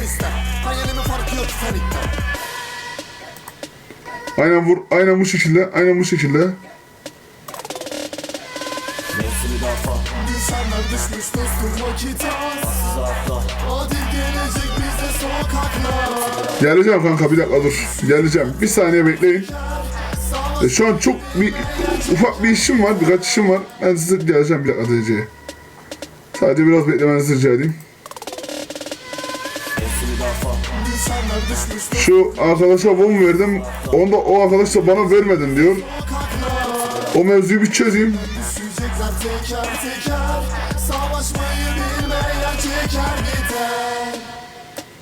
sen iste Hayalimin farkı yok Titanic'ten Aynen vur. Aynen bu şekilde. Aynen bu şekilde. İnsanlar düşmüş dostum vakit az Adil gelecek bize sokaklar Geleceğim kanka bir dakika dur. Geleceğim. Bir saniye bekleyin. E, şu an çok bir ufak bir işim var. Birkaç işim var. Ben size geleceğim bir dakika DC'ye. Sadece biraz beklemenizi rica edeyim. Şu arkadaşa bomb verdim. Onda o arkadaş da bana vermedin diyor. O mevzuyu bir çözeyim.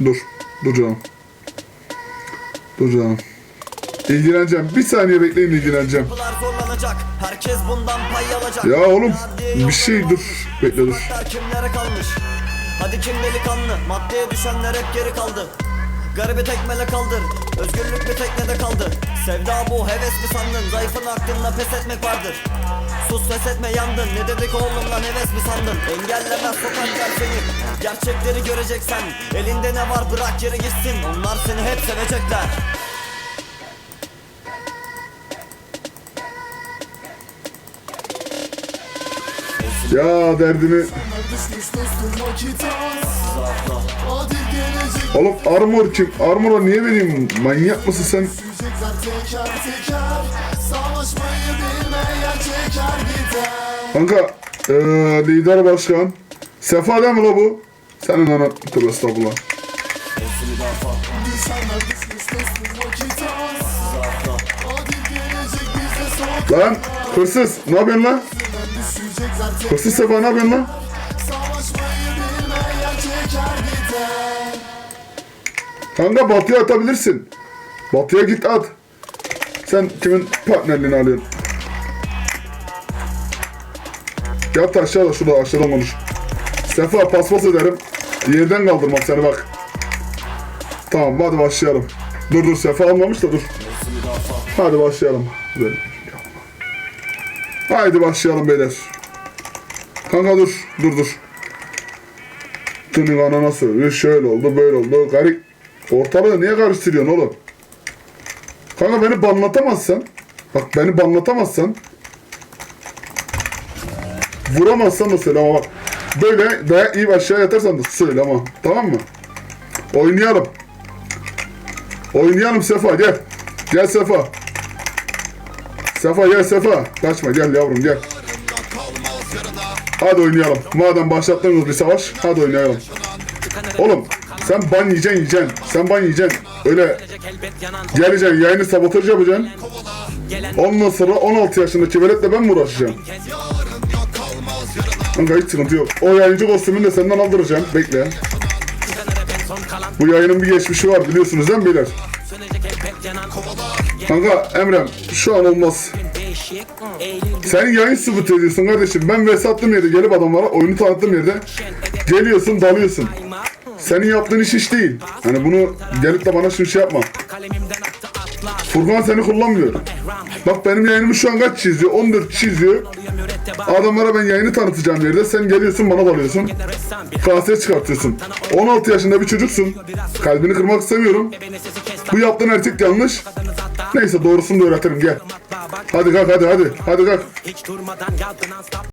Dur. Dur canım. Dur canım. İlgileneceğim. Bir saniye bekleyin ilgileneceğim. Ya oğlum bir şey dur. Bekle dur. Hadi kim delikanlı? Maddeye düşenler hep geri kaldı. Garibi tekmele kaldır. Özgürlük bir teknede kaldı. Sevda bu heves mi sandın? Zayıfın aklında pes etmek vardır. Sus pes etme yandın. Ne dedik oğlum lan heves mi sandın? Engellemez sokaklar seni. Gerçekleri göreceksen. Elinde ne var bırak geri gitsin. Onlar seni hep sevecekler. Ya derdini. Oğlum armor kim? Armor'a niye vereyim? Manyak mısın sen? Kanka eee lider başkan. Sefa değil mi la bu? Senin ana tövbe estağfurullah. Lan hırsız ne yapıyorsun lan? Hırsız Sefa ne yapıyorsun lan? Kanka batıya atabilirsin. Batıya git at. Sen kimin partnerliğini alıyorsun? Yat aşağıda şurada aşağıda konuş. Sefa paspas ederim. Yerden kaldırmam seni bak. Tamam hadi başlayalım. Dur dur Sefa almamış da dur. Hadi başlayalım. Haydi başlayalım beyler. Kanka dur dur dur. Tının anana söylüyor. Şöyle oldu böyle oldu. Garip. Ortalığı niye karıştırıyorsun oğlum? Kanka beni banlatamazsan. Bak beni banlatamazsan. Vuramazsan da söyle ama bak. Böyle veya iyi aşağı yatarsan da söyle ama. Tamam mı? Oynayalım. Oynayalım Sefa gel. Gel Sefa. Sefa gel Sefa. Kaçma gel yavrum gel. Hadi oynayalım. Madem başlattınız bir savaş, hadi oynayalım. Oğlum sen ban yiyeceksin yiyeceksin. Sen ban yiyeceksin. Öyle geleceksin yayını sabotaj yapacaksın. Ondan sonra 16 yaşındaki veletle ben mi uğraşacağım? Kanka hiç sıkıntı yok. O yayıncı kostümünü de senden aldıracağım. Bekle. Bu yayının bir geçmişi var biliyorsunuz değil mi beyler? Kanka Emrem şu an olmaz. Sen yayın subut ediyorsun kardeşim. Ben vesattığım yerde gelip adamlara oyunu tanıttığım yerde geliyorsun dalıyorsun. Senin yaptığın iş iş değil. Hani bunu gelip de bana şu şey yapma. Furkan seni kullanmıyor. Bak benim yayınımı şu an kaç kişi izliyor? 14 kişi izliyor. Adamlara ben yayını tanıtacağım yerde sen geliyorsun bana dalıyorsun. Kaseye çıkartıyorsun. 16 yaşında bir çocuksun. Kalbini kırmak istemiyorum. Bu yaptığın erkek yanlış. Neyse doğrusunu da öğretirim gel. Hadi kalk hadi hadi. Hadi kalk. Hiç durmadan yaldın